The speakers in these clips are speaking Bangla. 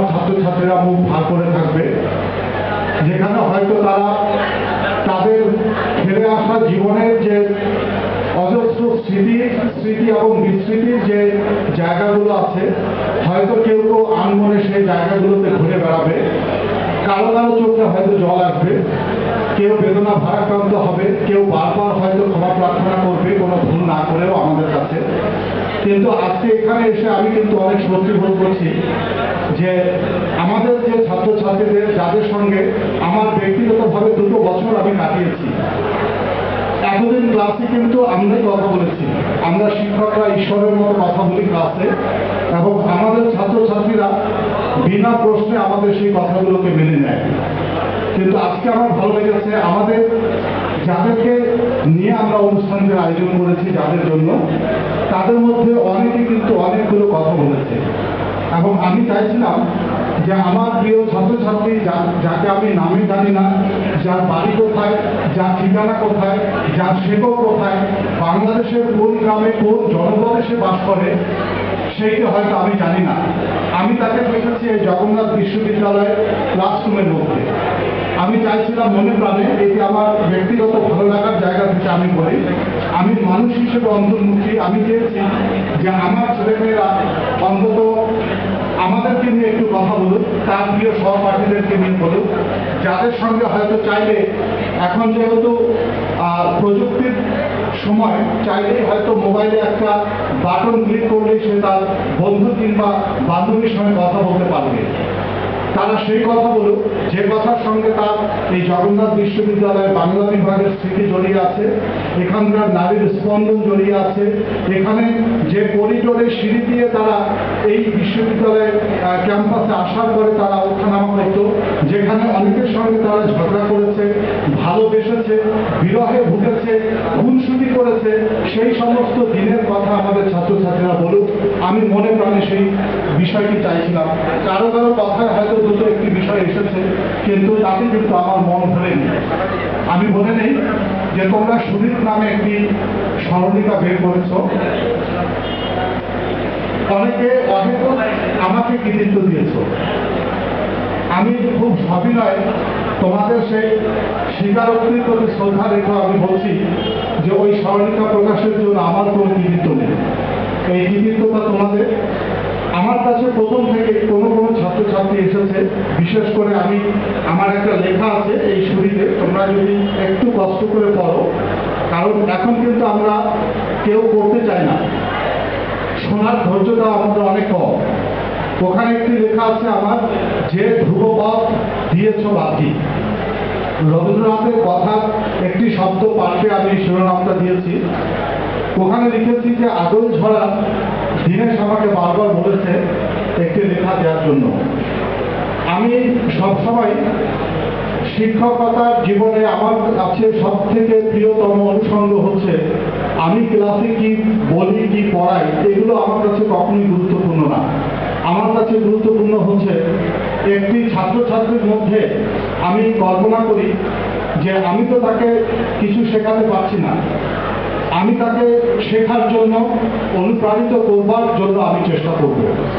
আমার ছাত্রছাত্রীরা মুখ ভার করে থাকবে। যেখানে হয়তো তারা তাদের ফিরে আসা জীবনের যে অজস্র স্মৃতি স্মৃতি এবং বিস্মৃতির যে জায়গাগুলো আছে, হয়তো কেউ কেউ আনমনে সেই জায়গাগুলোতে ঘুরে বেড়াবে। কারও কারও চোখে হয়তো জল আসবে। কেউ বেদনা ভারাক্রান্ত হবে। কেউ বারবার হয়তো ক্ষমা প্রার্থনা করবে, কোনো ভুল না করেও আমাদের কাছে। কিন্তু আজকে এখানে এসে আমি কিন্তু অনেক সত্যি বোধ করছি। যে আমাদের যে ছাত্রছাত্রীদের, যাদের সঙ্গে আমার ব্যক্তিগতভাবে দুটো বছর আমি কাটিয়েছি, এতদিন ক্লাসে কিন্তু আমরাই কথা বলেছি। আমরা শিক্ষকরা ঈশ্বরের মতো কথা বলি ক্লাসে, এবং আমাদের ছাত্রছাত্রীরা বিনা প্রশ্নে আমাদের সেই কথাগুলোকে মেনে নেয়। কিন্তু আজকে আমার ভালো লেগেছে, আমাদের যাদেরকে নিয়ে আমরা অনুষ্ঠানের আয়োজন করেছি, যাদের জন্য, তাদের মধ্যে অনেকে কিন্তু অনেকগুলো কথা বলেছে। এবং আমি চাইছিলাম যে আমার প্রিয় ছাত্রছাত্রী যাকে আমি নামে জানি না, যার বাড়ি কোথায়, যার ঠিকানা কোথায়, যার শেকড় কোথায়, বাংলাদেশের কোন গ্রামে কোন জনপদে সে বাস করে, সেইটা হয়তো আমি জানি না। আমি তাকে দেখেছি এই জগন্নাথ বিশ্ববিদ্যালয়ের ক্লাসরুমের মধ্যে। আমি চাইছিলাম মনে প্রাণে এটি আমার ব্যক্তিগত ভালো লাগার জায়গা থেকে আমি বলি। আমি মানুষ হিসেবে অন্তর্মুখী। আমি চেয়েছি যে আমার ছেলেমেয়েরা অন্তত আমাদেরকে নিয়ে একটু কথা বলুক, তার প্রিয় সহপাঠীদেরকে নিয়ে বলুক। যাদের সঙ্গে হয়তো চাইলে এখন যেহেতু প্রযুক্তির সময় চাইলেই হয়তো মোবাইলে একটা বাটন ক্লিক করলেই সে তার বন্ধু কিংবা বান্ধবীর সঙ্গে কথা বলতে পারবে। তারা সেই কথা বলুক, যে কথার সঙ্গে তার এই জগন্নাথ বিশ্ববিদ্যালয়ের বাংলা বিভাগের স্মৃতি জড়িয়ে আছে, এখানকার নারীর স্পন্দন জড়িয়ে আছে, এখানে যে করিডোরে সিঁড়ি দিয়ে তারা এই বিশ্ববিদ্যালয়ের ক্যাম্পাসে আসার পরে তারা ওঠানামা করত যেখানে অনেকের সঙ্গে তারা ঝগড়া করেছে, ভালোবেসেছে, বিরহে ভুগেছে, খুনসুটি করেছে, সেই সমস্ত দিনের কথা আমাদের ছাত্রছাত্রীরা বলুক। আমি মনে প্রাণে সেই বিষয়টি চাইছিলাম। কারও কারও কথায় হয়তো দুটো একটি বিষয় এসেছে, কিন্তু তাতে কিন্তু আমার মন ভরেনি আমি বলে নেই যে তোমরা সুদীপ নামে একটি স্মরণিকা বের করেছ। অনেকে অহেতু আমাকে কৃতিত্ব দিয়েছ। আমি খুব সবিনয় তোমাদের সেই স্বীকারোক্তির প্রতি শ্রদ্ধা রেখে আমি বলছি যে ওই স্মরণিকা প্রকাশের জন্য আমার কোনো কৃতিত্ব নেই। এই কৃতিত্বটা তোমাদের আমার কাছে প্রথম থেকে কোনো কোনো ছাত্রছাত্রী এসেছে। বিশেষ করে আমি, আমার একটা লেখা আছে এই শুরুতে তোমরা যদি একটু কষ্ট করে পড়ো। কারণ এখন কিন্তু আমরা কেউ করতে চাই না। শোনার ধৈর্যটা আমাদের অনেক কম। ওখানে একটি লেখা আছে আমার, যে ধ্রুবপথ দিয়েছ বাকি রবীন্দ্রনাথের কথা, একটি শব্দ পাঠে আমি শিরোনামটা দিয়েছি। ওখানে লিখেছি যে, আদল ঝরা দীনেশ আমাকে বারবার বলেছে একটি লেখা দেওয়ার জন্য। আমি সবসময় শিক্ষকতার জীবনে আমার কাছে সব থেকে প্রিয়তম অনুষঙ্গ হচ্ছে, আমি ক্লাসে কি বলি, কি পড়াই, এগুলো আমার কাছে কখনোই গুরুত্বপূর্ণ না। আমার কাছে গুরুত্বপূর্ণ হচ্ছে একটি ছাত্রছাত্রীর মধ্যে আমি কল্পনা করি যে আমি তো তাকে কিছু শেখাতে পারছি না। আমি তাকে শেখার জন্য, অনুপ্রাণিত করবার জন্য আমি চেষ্টা করব।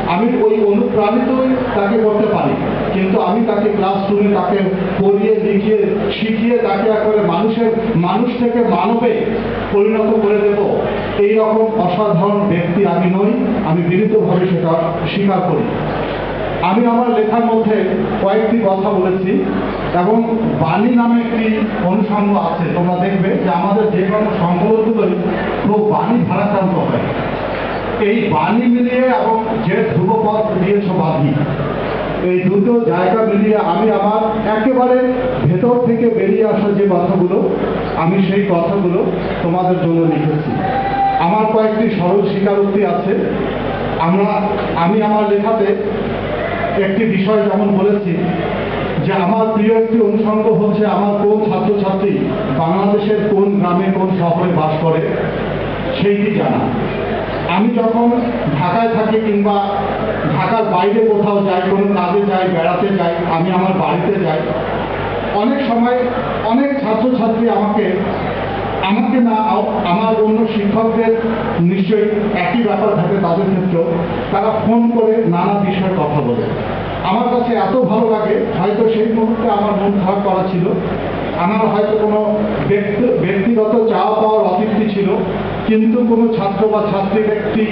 আমি ওই অনুপ্রাণিতই তাকে করতে পারি। কিন্তু আমি তাকে ক্লাসরুমে তাকে পড়িয়ে, লিখিয়ে, শিখিয়ে তাকে একবারে মানুষের, মানুষ থেকে মানবে পরিণত করে দেব। এই রকম অসাধারণ ব্যক্তি আমি নই। আমি বিনীতভাবে সেটা স্বীকার করি। আমি আমার লেখার মধ্যে কয়েকটি কথা বলেছি এবং বাণী নামে একটি অনুষঙ্গ আছে, তোমরা দেখবে যে আমাদের যে কোনো সংকলনগুলোই খুব বাণী ভারাক্রান্ত হয়। এই বাণী মিলিয়ে এবং যে ধ্রুবপথ দিয়েছ বাধি এই দুটো জায়গা মিলিয়ে আমি আমার একেবারে ভেতর থেকে বেরিয়ে আসা যে কথাগুলো, আমি সেই কথাগুলো তোমাদের জন্য লিখেছি। আমার কয়েকটি সরল স্বীকারোক্তি আছে। আমরা, আমি আমার লেখাতে একটি বিষয় যেমন বলেছি যে আমার প্রিয় একটি অনুষঙ্গ হচ্ছে আমার কোন ছাত্রছাত্রী বাংলাদেশের কোন গ্রামে, কোন শহরে বাস করে, সেইটি জানা। আমি যখন ঢাকায় থাকি কিংবা ঢাকার বাইরে কোথাও যাই, কোনো কাজে যাই, বেড়াতে যাই, আমি আমার বাড়িতে যাই, অনেক সময় অনেক ছাত্রছাত্রী আমাকে আমাকে না আমার অন্য শিক্ষকদের নিশ্চয়ই একই ব্যাপার থাকে তাদের ক্ষেত্রেও। তারা ফোন করে নানা বিষয়ে কথা বলে। আমার কাছে এত ভালো লাগে, হয়তো সেই মুহূর্তে আমার মন খারাপ করা ছিল। আমার হয়তো কোনো ব্যক্তি ব্যক্তিগত চাওয়া পাওয়ার অতৃপ্তি ছিল, কিন্তু কোনো ছাত্র বা ছাত্রীর একটি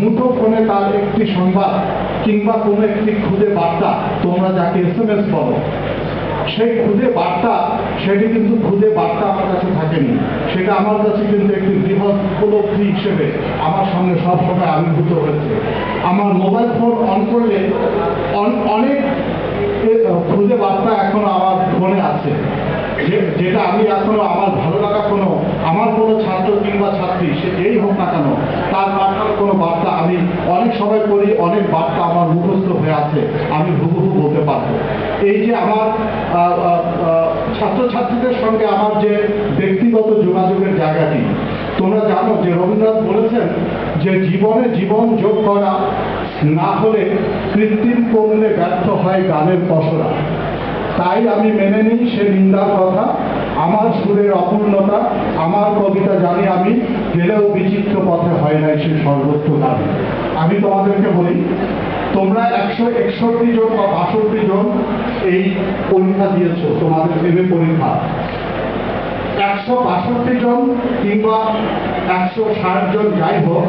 মুঠো ফোনে তার একটি সংবাদ কিংবা কোনো একটি খুদে বার্তা, তোমরা যাকে এস এম এস বলো, সেই খুদে বার্তা সেটি কিন্তু খুদে বার্তা আমার কাছে থাকেনি। সেটা আমার কাছে কিন্তু একটি বৃহৎ উপলব্ধি হিসেবে আমার সঙ্গে সবসময় আবির্ভূত হয়েছে। আমার মোবাইল ফোন অন করলে অন- অনেক খুদে বার্তা এখনও আমার ফোনে আছে। যেটা আমি এখনও আমার ভালো লাগা কোনো, আমার কোনো ছাত্র কিংবা ছাত্রী, সে যেই হোক না কেন, তার পাঠানো কোনো বার্তা আমি অনেক সময় করি, অনেক বার্তা আমার মুখস্থ হয়ে আছে, আমি হুবহু বলতে পারব। এই যে আমার ছাত্রছাত্রীদের সঙ্গে আমার যে ব্যক্তিগত যোগাযোগের জায়গাটি, তোমরা জানো যে রবীন্দ্রনাথ বলেছেন যে জীবনে জীবন যোগ করা না হলে কৃত্রিম করলে ব্যর্থ হয় গানের পসরা। তাই আমি মেনে নিই সে নিন্দার কথা, আমার সুরের অপূর্ণতা, আমার কবিতা জানি আমি, গেলেও বিচিত্র পথে হয় নাই সে সর্বোচ্চ গান। আমি তোমাদেরকে বলি তোমরা একশো একষট্টি জন বা বাষট্টি জন এই পরীক্ষা দিয়েছ, তোমাদের এমএ পরীক্ষা। একশো বাষট্টি জন কিংবা একশো ষাট জন যাই হোক,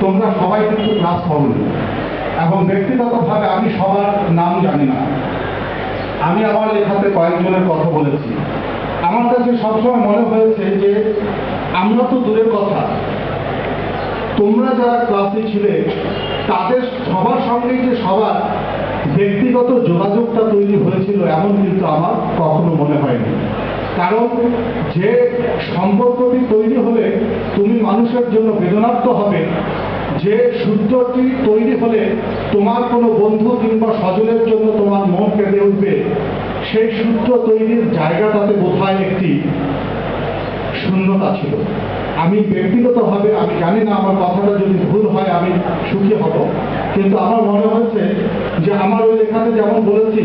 তোমরা সবাই কিন্তু ক্লাস করো। এবং ব্যক্তিগতভাবে আমি সবার নাম জানি না। আমি আমার লেখাতে কয়েকজনের কথা বলেছি। আমার কাছে সবসময় মনে হয়েছে যে আমরা তো দূরের কথা। তোমরা যারা ক্লাসে ছিলে তাদের সবার সঙ্গে যে সবার ব্যক্তিগত যোগাযোগটা তৈরি হয়েছিল, এমন কিন্তু আমার কখনো মনে হয়নি। কারণ যে সম্পর্কটি তৈরি হলে তুমি মানুষের জন্য বেদনার্থ হবে, যে সূত্রটি তৈরি হলে তোমার কোনো বন্ধু কিংবা স্বজনের জন্য তোমার মন কেঁদে উঠবে, সেই সূত্র তৈরির জায়গাটাতে বোধহয় একটি শূন্যতা ছিল। আমি ব্যক্তিগতভাবে, আমি জানি না আমার কথাটা যদি ভুল হয়, আমি সুখী হব। কিন্তু আমার মনে হয়েছে যে আমার ওই লেখাতে যেমন বলেছি,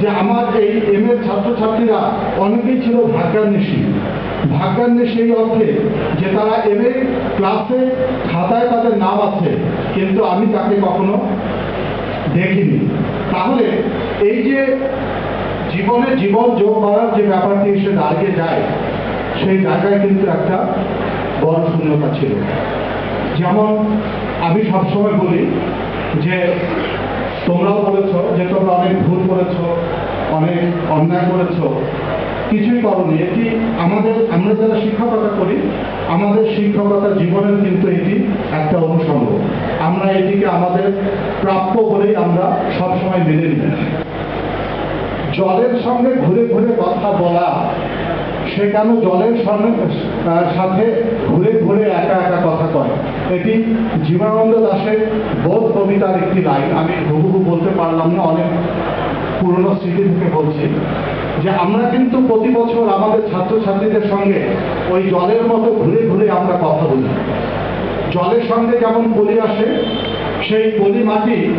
যে আমার এই এম এর ছাত্রছাত্রীরা অনেকেই ছিল ভাগ্যান্বেষী। ভাগ্যান্বেষী এই অর্থে যে তারা এম এ ক্লাসে খাতায় তাদের নাম আছে, কিন্তু আমি তাকে কখনো দেখিনি। তাহলে এই যে জীবনে জীবন যোগ করার যে ব্যাপারটি এসে দাঁড়িয়ে যায়, সেই জায়গায় কিন্তু একটা বড় শূন্যতা ছিল। যেমন আমি সবসময় বলি যে, তোমরাও বলেছ যে, তোমরা অনেক ভুল করেছ, অনেক অন্যায় করেছ। কিছুই করনি। এটি আমাদের, আমরা যারা শিক্ষকতা করি, আমাদের শিক্ষকতা জীবনের কিন্তু এটি একটা অনুষঙ্গ। আমরা এটিকে আমাদের প্রাপ্য বলেই আমরা সবসময় মেনে নিই। জলের সঙ্গে ঘুরে ঘুরে কথা বলা সে কেন জলের আহ, সাথে ঘুরে ঘুরে একা একা কথা কয়? এটি জীবনানন্দ দাশের বোধ কবিতার একটি লাইন। আমি হুবহু বলতে পারলাম না অনেক পুরনো স্মৃতি থেকে বলছি। যে আমরা কিন্তু প্রতি বছর আমাদের ছাত্রছাত্রীদের সঙ্গে ওই জলের মতো ঘুরে ঘুরে আমরা কথা বলি। জলের সঙ্গে যেমন পলি আসে সেই পলি মাটি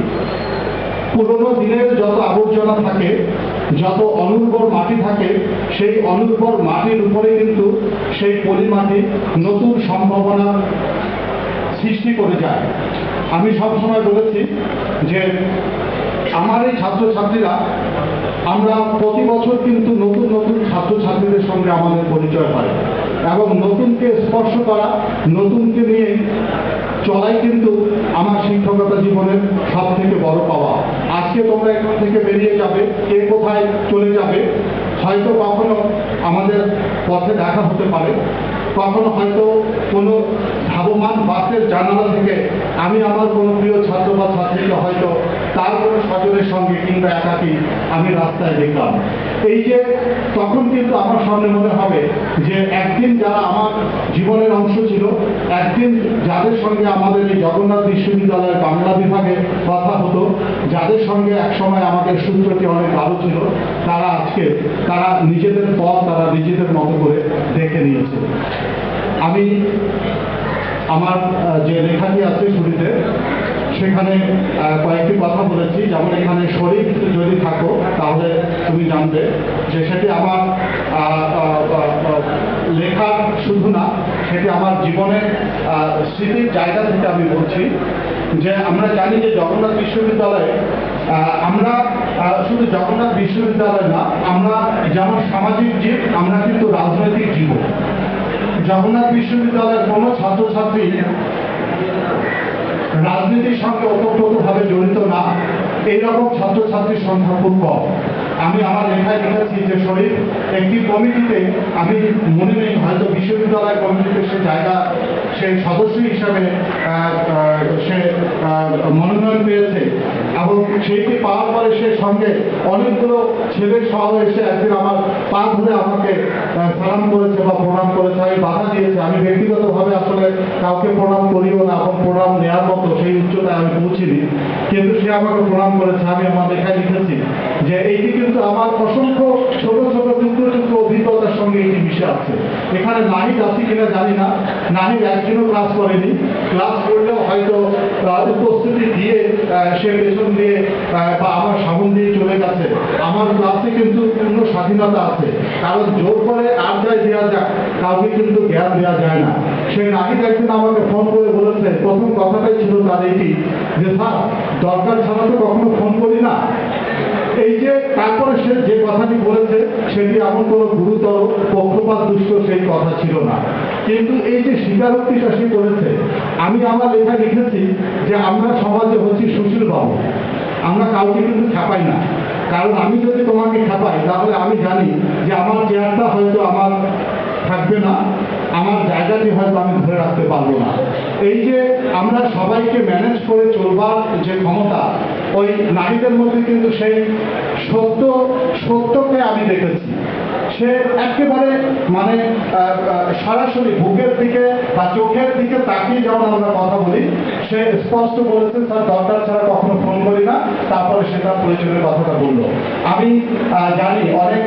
পুরোনো দিনের যত আবর্জনা থাকে যত অনুর্বর মাটি থাকে, সেই অনুর্বর মাটির উপরে কিন্তু সেই পলি মাটি নতুন সম্ভাবনা সৃষ্টি করে যায়। আমি সবসময় বলেছি যে আমার এই ছাত্রছাত্রীরা, আমরা প্রতি বছর কিন্তু নতুন নতুন ছাত্রছাত্রীদের সঙ্গে আমাদের পরিচয় হয় এবং নতুনকে স্পর্শ করা, নতুনকে নিয়ে চলাই কিন্তু আমার শিক্ষকতা জীবনের সব থেকে বড় পাওয়া। আজকে তোমরা এখান থেকে বেরিয়ে যাবে, কে কোথায় চলে যাবে, হয়তো কখনো আমাদের পথে দেখা হতে পারে। কখনো হয়তো কোনো ধাবমান বাসের জানালা থেকে আমি আমার কোনো প্রিয় ছাত্র বা ছাত্রীকে হয়তো তার কোনো স্বজনের সঙ্গে কিংবা একাকি আমি রাস্তায় দেখলাম। এই যে তখন কিন্তু আমার সামনে মনে হবে যে একদিন যারা আমার জীবনের অংশ ছিল, একদিন যাদের সঙ্গে আমাদের এই জগন্নাথ বিশ্ববিদ্যালয়ের বাংলা বিভাগে কথা হতো, যাদের সঙ্গে একসময় আমাদের সূত্রটি অনেক ভালো ছিল, তারা আজকে, তারা নিজেদের পথ, তারা নিজেদের মতো করে দেখে নিয়েছে। আমি, আমার যে লেখাটি আছে শুরুতে সেখানে কয়েকটি কথা বলেছি। যেমন এখানে শরীর যদি থাকো, তাহলে তুমি জানবে যে সেটি আমার লেখার শুধু না, সেটি আমার জীবনের স্মৃতির জায়গা থেকে আমি বলছি যে আমরা জানি যে জগন্নাথ বিশ্ববিদ্যালয়ে আমরা শুধু জগন্নাথ বিশ্ববিদ্যালয় না, আমরা যেমন সামাজিক জীব, আমরা কিন্তু রাজনৈতিক জীব। জগন্নাথ বিশ্ববিদ্যালয়ের কোনো ছাত্রছাত্রী রাজনীতির সঙ্গে ওতপ্রোতভাবে জড়িত না, এইরকম ছাত্রছাত্রীর সংখ্যা খুব কম। আমি আমার লেখায় লিখেছি যে শরীর একটি কমিটিতে আমি মনে নেই, হয়তো বিশ্ববিদ্যালয় কমিটিতে সে জায়গা, সে সদস্য হিসাবে সে মনোনয়ন পেয়েছে। এবং সেইটি পাওয়ার পরে সে সঙ্গে অনেকগুলো ছেলে সহ এসে একদিন আমার পা ধরে আমাকে সালাম করেছে বা প্রণাম করেছে, আমি বাধা দিয়েছে। আমি ব্যক্তিগতভাবে আসলে কাউকে প্রণাম করিও না এবং প্রণাম নেওয়ার মতো সেই উচ্চতায় আমি পৌঁছিনি। কিন্তু সে আমাকে প্রণাম করেছে, আমি আমার লেখায় লিখেছি। যে এইটি কিন্তু আমার অসংখ্য ছোট ছোট টুকরো টুকরো অভিজ্ঞতার সঙ্গে এটি মিশে আছে। এখানে নাহিদ আছে কিনা জানি না। নাহিদ একদিনও ক্লাস করেনি। ক্লাস করলেও হয়তো উপস্থিতি দিয়ে সে পেছন দিয়ে বা আমার সামন দিয়ে চলে গেছে। আমার ক্লাসে কিন্তু পূর্ণ স্বাধীনতা আছে। কারণ জোর করে আড্ডায় দেওয়া যায় কাউকে কিন্তু জ্ঞান দেওয়া যায় না। সে নাহিদ একদিন আমাকে ফোন করে বলেছে, প্রথম কথাটাই ছিল তার এইটি যে, স্যার, দরকার ছাড়া তো কখনো ফোন করি না। এই যে তারপরে সে যে কথাটি বলেছে, সেটি এমন কোনো গুরুতর পক্ষপাত, দুষ্ট সেই কথা ছিল না। কিন্তু এই যে স্বীকারোক্তিটা সে করেছে, আমি আমার লেখা লিখেছি যে আমরা সমাজে হচ্ছি সুশীল বাবু আমরা কাউকে কিন্তু খেপাই না। কারণ আমি যদি তোমাকে খেপাই তাহলে আমি জানি যে আমার চেয়ারটা হয়তো আমার থাকবে না, আমার জায়গাটি হয়তো আমি ধরে রাখতে পারব না। এই যে আমরা সবাইকে ম্যানেজ করে চলবার যে ক্ষমতা ওই নারীদের মধ্যে কিন্তু সেই সত্য, সত্যকে আমি দেখেছি। সে একেবারে মানে সরাসরি বুকের দিকে বা চোখের দিকে তাকিয়ে যখন আমরা কথা বলি, সে স্পষ্ট বলেছে, স্যার, দরকার ছাড়া কখনো ফোন করি না। তারপরে সে তার প্রয়োজনের কথাটা বলল। আমি জানি অনেক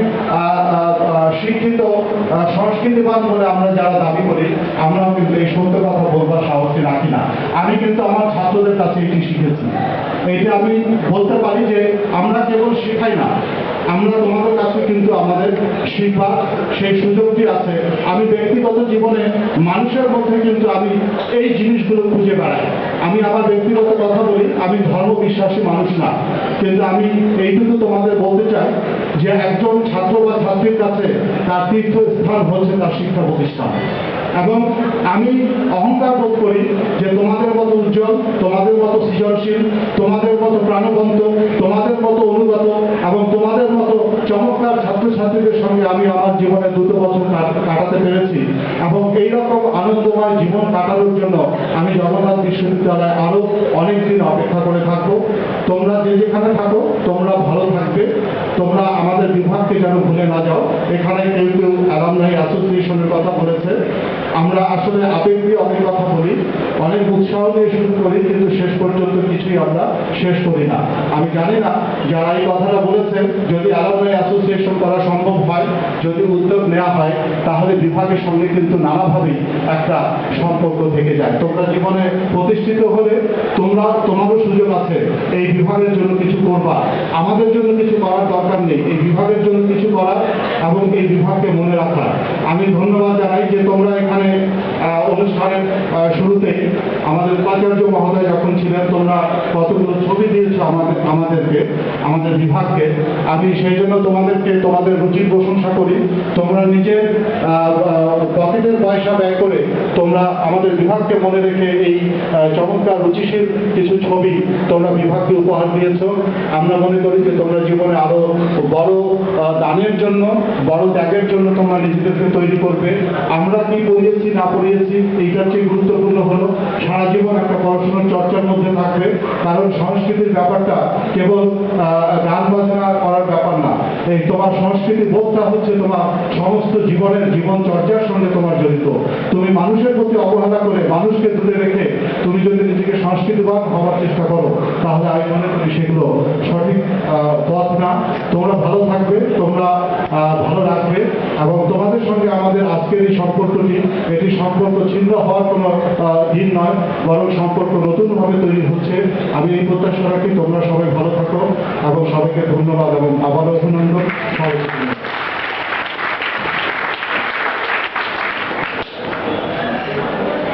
শিক্ষিত সংস্কৃতিবান বলে আমরা যারা দাবি করি, আমরাও কিন্তু এই সত্য কথা বলবার সাহসী রাখি না। আমি কিন্তু আমার ছাত্রদের কাছে এটি শিখেছি। এইটা আমি বলতে পারি যে আমরা কেবল শেখাই না, আমরা তোমাদের কাছে কিন্তু আমাদের শিক্ষা সেই সুযোগটি আছে। আমি ব্যক্তিগত জীবনে মানুষের মধ্যে কিন্তু আমি এই জিনিসগুলো খুঁজে বেড়াই। আমি আমার ব্যক্তিগত কথা বলি, আমি ধর্ম বিশ্বাসী মানুষ না। কিন্তু আমি এইটুকু তোমাদের বলতে চাই যে একজন ছাত্র বা ছাত্রীর কাছে তার তীর্থস্থান হচ্ছে তার শিক্ষা প্রতিষ্ঠান। এবং আমি অহংকার বোধ করি যে তোমাদের মতো উজ্জ্বল, তোমাদের মতো সৃজনশীল, তোমাদের মতো প্রাণবন্ত, তোমাদের মতো অনুগত এবং তোমাদের মতো চমৎকার ছাত্রছাত্রীদের সঙ্গে আমি আমার জীবনে দুটো বছর কাটাতে পেরেছি এবং এইরকম আনন্দময় জীবন কাটানোর জন্য আমি জগন্নাথ বিশ্ববিদ্যালয়ে আরও অনেক দিন অপেক্ষা করে থাকব। তোমরা যে যেখানে থাকো, তোমরা ভালো থাকবে। তোমরা আমাদের বিভাগকে যেন ভুলে না যাও। এখানে কেউ কেউ অ্যালামনাই অ্যাসোসিয়েশনের কথা বলেছে। আমরা আসলে আবেগ দিয়ে অনেক কথা বলি, অনেক উৎসাহ দিয়ে শুরু করি, কিন্তু শেষ পর্যন্ত কিছুই আমরা শেষ করি না। আমি জানি না যারা এই কথাটা বলেছেন, যদি অ্যালামনাই অ্যাসোসিয়েশন করা সম্ভব হয়, যদি উদ্যোগ নেওয়া হয়, তাহলে বিভাগের সঙ্গে কিন্তু নানাভাবেই একটা সম্পর্ক থেকে যায়। তোমরা জীবনে প্রতিষ্ঠিত হলে তোমরা, তোমারও সুযোগ আছে, এই বিভাগের জন্য কিছু করবা। আমাদের জন্য কিছু করার দরকার নেই, এই বিভাগের জন্য কিছু করার এবং এই বিভাগকে মনে রাখার আমি ধন্যবাদ জানাই যে তোমরা এখানে অনুষ্ঠানের শুরুতে আমাদের উপাচার্য মহোদয় যখন ছিলেন, তোমরা কতগুলো ছবি দিয়েছ আমাদের আমাদেরকে, আমাদের বিভাগকে। আমি সেই জন্য তোমাদেরকে, তোমাদের রুচির প্রশংসা করি। তোমরা নিজের পকেটের পয়সা ব্যয় করে তোমরা আমাদের বিভাগকে মনে রেখে এই চমৎকার রুচিশীল কিছু ছবি তোমরা বিভাগকে উপহার দিয়েছ। আমরা মনে করি যে তোমরা জীবনে আরও বড় দানের জন্য, বড় ত্যাগের জন্য তোমরা নিজেদেরকে তৈরি করবে। আমরা কি পড়িয়েছি না পড়িয়েছি এইটা চেয়ে গুরুত্বপূর্ণ হলো, সারা জীবন একটা পড়াশোনার চর্চার মধ্যে থাকবে। কারণ সংস্কৃতির ব্যাপারটা কেবল গান বাজনা করার ব্যাপার না। এই তোমার সংস্কৃতি বোধটা হচ্ছে তোমার সমস্ত জীবনের জীবন চর্চার সঙ্গে তোমার জড়িত। তুমি মানুষের প্রতি অবহেলা করে মানুষকে দূরে রেখে তুমি যদি নিজেকে সংস্কৃতিবান হওয়ার চেষ্টা করো, তাহলে আমি মনে করি সেগুলো সঠিক পথ না। তোমরা ভালো থাকবে, তোমরা ভালো রাখবে, এবং তোমাদের সঙ্গে আমাদের আজকের এই সম্পর্কটি, এটি সম্পর্ক ছিন্ন হওয়ার কোনো দিন নয়, বরং সম্পর্ক নতুনভাবে তৈরি হচ্ছে। আমি এই প্রত্যাশা রাখি, তোমরা সবাই ভালো থাকো, এবং সবাইকে ধন্যবাদ এবং আবারও অভিনন্দন। সবাইকে